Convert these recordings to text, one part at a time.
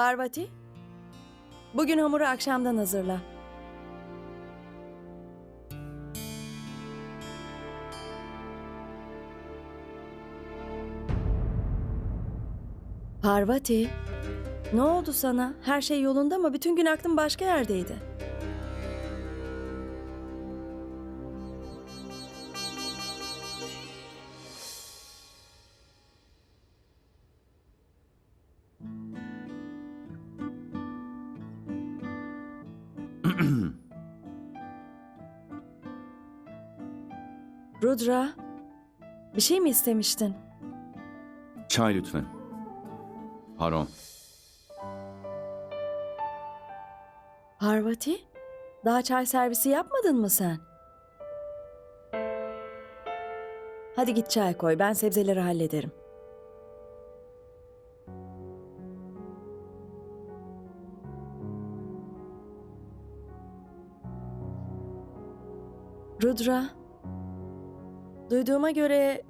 Parvati, bugün hamuru akşamdan hazırla. Parvati, ne oldu sana? Her şey yolunda mı? Bütün gün aklın başka yerdeydi. Rudra, bir şey mi istemiştin? Çay lütfen. Pardon. Parvati, daha çay servisi yapmadın mı sen? Hadi git çay koy, ben sebzeleri hallederim. Rudra, duyduğuma göre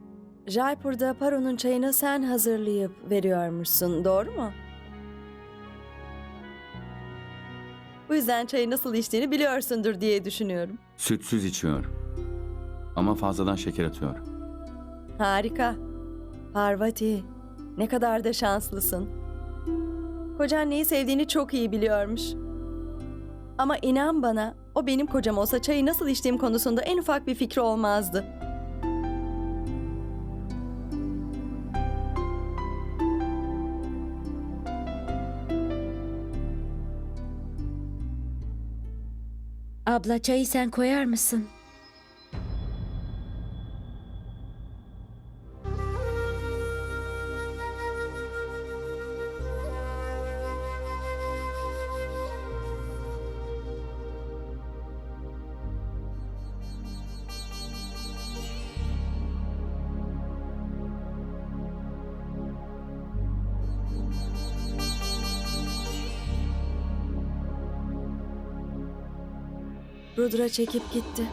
Jaipur'da Paro'nun çayını sen hazırlayıp veriyormuşsun, doğru mu? Bu yüzden çayı nasıl içtiğini biliyorsundur diye düşünüyorum. Sütsüz içiyor. Ama fazladan şeker atıyor. Harika. Parvati, ne kadar da şanslısın. Kocan neyi sevdiğini çok iyi biliyormuş. Ama inan bana, o benim kocam olsa çayı nasıl içtiğim konusunda en ufak bir fikri olmazdı. Abla çayı sen koyar mısın? Rudra çekip gitti.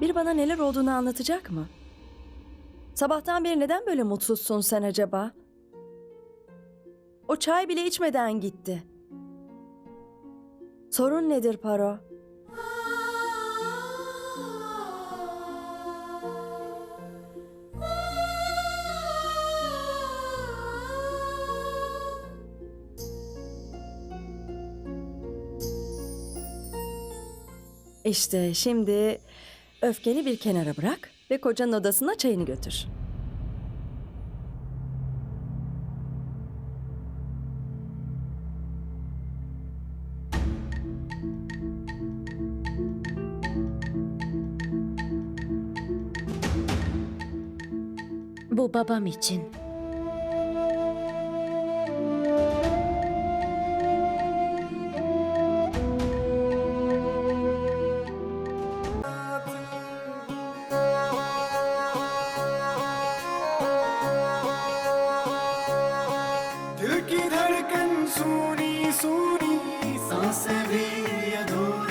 Biri bana neler olduğunu anlatacak mı? Sabahtan beri neden böyle mutsuzsun sen acaba? O çay bile içmeden gitti. Sorun nedir Paro? İşte şimdi öfkeni bir kenara bırak ve kocanın odasına çayını götür. Bu babam için. की धड़कन सुनी सुनी साँसें भी अधूरी।